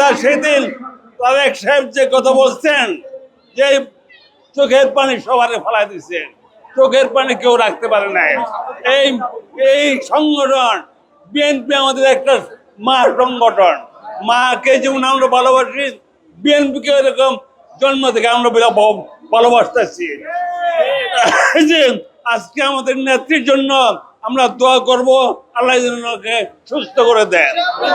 কথা সেদিন তারেক সাহেব যে কথা বলছেন, যে চোখের পানি সবারে ফেলাই দিচ্ছে চোখের পানি কেউ রাখতে পারে না এই এই সংগঠন বিএনপি আমাদের একটা মা সংগঠন। মাকে যেমন আমরা ভালোবাসি বিএনপিকে এরকম জন্ম থেকে আমরা ভালোবাসতেছি। আজকে আমাদের নেত্রীর জন্য আমরা দোয়া করব আল্লাহ সুস্থ করে দেয়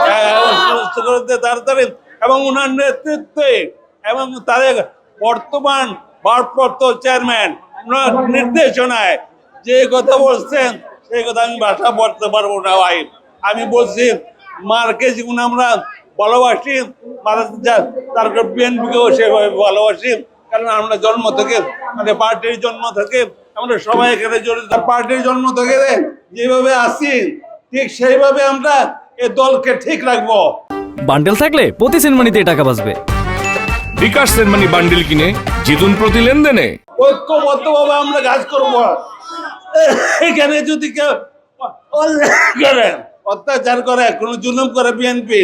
হ্যাঁ, সুস্থ করে দেয় তাড়াতাড়ি। এবং ওনার নেতৃত্বে এবং তাদের বর্তমান ভারপ্রাপ্ত চেয়ারম্যান ওনার নির্দেশনায় যে কথা বলছেন সেই কথা আমি ভাষা বলতে পারব না ভাই। আমি বলছি মার্কে যেমন আমরা ভালোবাসি তারপর বিএনপিকেও সেভাবে ভালোবাসি। কারণ আমরা জন্ম থেকে মানে পার্টির জন্ম থেকে আমরা সবাই এখানে জড়িত। পার্টির জন্ম থেকে যেভাবে আসি ঠিক সেইভাবে আমরা এই দলকে ঠিক রাখব। বান্ডেল থাকলে প্রতি সেনমানিতে টাকা বাঁচবে। বিকাশ সেনমানি বান্ডিল কিনে জিতুন প্রতি লেনদেনে। ঐক্যবদ্ধভাবে আমরা কাজ করব। এখানে যদি কেউ অন্যায় করে অত্যাচার করে কোনো জুলুম করে বিএনপি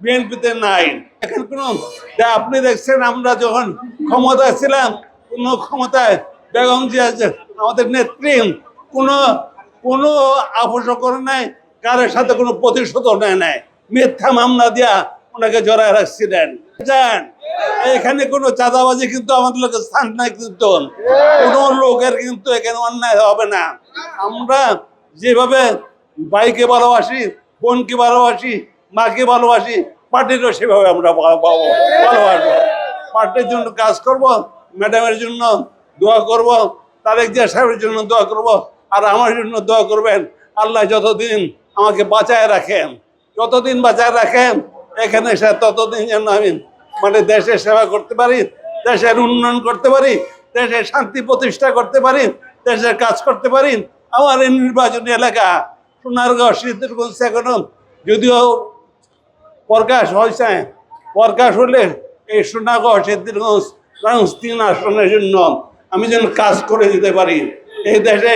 বিএনপিতে নাই। এখন কোন আপনি দেখছেন, আমরা যখন ক্ষমতায় ছিলাম, কোনো ক্ষমতায় বেগম জিয়া আমাদের নেত্রী, কোনো কোনো আপোষ করে নাই, কারের সাথে কোনো প্রতিশোধ নেয় নাই। মিথ্যা মামলা দিয়া ওনাকে জড়ায় রাখছিলেন। জান, এখানে কোনো চাঁদাবাজি কিন্তু আমাদের লোকের স্থান নাই কিন্তু। কোনো লোকের কিন্তু এখানে অন্যায় হবে না। আমরা যেভাবে বাইকে ভালোবাসি, বোনকে ভালোবাসি মাকে ভালোবাসি, পার্টিরও সেভাবে আমরা ভালোবাসবো। পার্টির জন্য কাজ করব, ম্যাডামের জন্য দোয়া করব, তারেক জিয়া সাহেবের জন্য দোয়া করব, আর আমার জন্য দোয়া করবেন, আল্লাহ যতদিন আমাকে বাঁচায় রাখেন, যতদিন বাঁচায় রাখেন, এখানে এসে ততদিন যেন আমি মানে দেশের সেবা করতে পারি, দেশের উন্নয়ন করতে পারি, দেশের শান্তি প্রতিষ্ঠা করতে পারি, দেশের কাজ করতে পারি। আমার এই নির্বাচনী এলাকা সোনারগাঁও শীতগঞ্জ এখনও যদিও প্রকাশ হয়েছে। প্রকাশ হলে এই সোনাগড় সিদ্ধিরগঞ্জ গঞ্জ তিন আসনের জন্য আমি যেন কাজ করে দিতে পারি। এই দেশে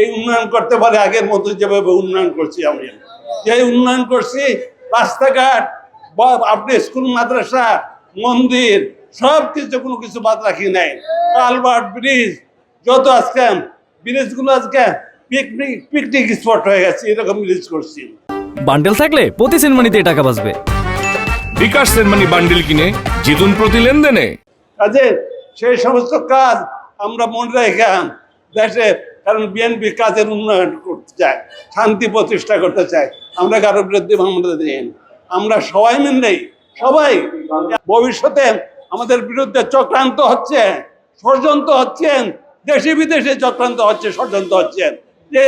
এই উন্নয়ন করতে পারি আগের মতো যেভাবে উন্নয়ন করছি আমি। যে উন্নয়ন করছি, রাস্তাঘাট, বা আপনি স্কুল, মাদ্রাসা, মন্দির, সব কিছু, কোনো কিছু বাদ রাখি নাই। কালভার্ট ব্রিজ, যত আজকে, ব্রিজগুলো আজকে পিকনিক পিকনিক স্পট হয়ে গেছে, এরকম ব্রিজ করছি। বান্ডেল থাকলে প্রতি সেনমানিতে টাকা বাঁচবে। বিকাশ সেনমানি বান্ডিল কিনে জিতুন প্রতি লেনদেনে। কাজে সেই সমস্ত কাজ আমরা মনে রেখে দেশে কারণ বিএনপি কাজের উন্নয়ন করতে চায় শান্তি প্রতিষ্ঠা করতে চায়। আমরা কারও বিরুদ্ধে মামলা দিই না। আমরা সবাই মিলেই সবাই। ভবিষ্যতে আমাদের বিরুদ্ধে চক্রান্ত হচ্ছে ষড়যন্ত্র হচ্ছেন দেশে বিদেশে চক্রান্ত হচ্ছে ষড়যন্ত্র হচ্ছেন যে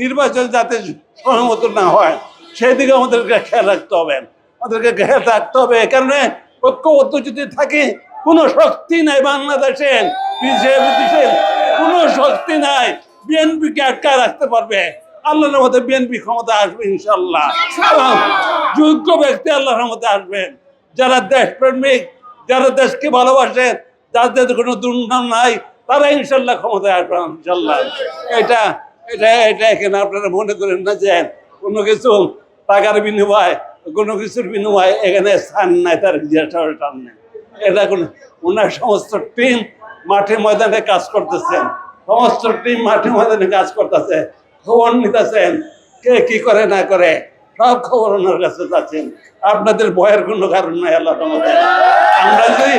নির্বাচন যাতে সহমত না হয় সেদিকে আমাদেরকে খেয়াল রাখতে হবে, আমাদেরকে খেয়াল রাখতে হবে। কারণে ঐক্যবদ্ধ যদি থাকে, কোনো শক্তি নাই বাংলাদেশে কোনো শক্তি নাই। বিএনপিকে আটকায় রাখতে পারবে। আল্লাহর মধ্যে বিএনপি ক্ষমতা আসবে ইনশাল্লাহ যোগ্য ব্যক্তি আল্লাহর মধ্যে আসবেন যারা দেশপ্রেমিক, যারা দেশকে ভালোবাসে, যাদের কোনো দুর্নাম নাই, তারা ইনশাল্লাহ ক্ষমতায় আসবে ইনশাল্লাহ এটা এটা এটা এখানে আপনারা মনে করেন না যে কোনো কিছু টাকার বিনিময়, কোনো কিছুর বিনিময় এখানে স্থান নাই, তার জিজ্ঞাসার টান নেই। এটা কোনো ওনার সমস্ত টিম মাঠে ময়দানে কাজ করতেছেন। সমস্ত টিম মাঠে ময়দানে কাজ করতেছে, খবর নিতেছেন, কে কি করে না করে, সব খবর ওনার কাছে যাচ্ছেন। আপনাদের ভয়ের কোনো কারণ নাই, আল্লাহ আমরা যদি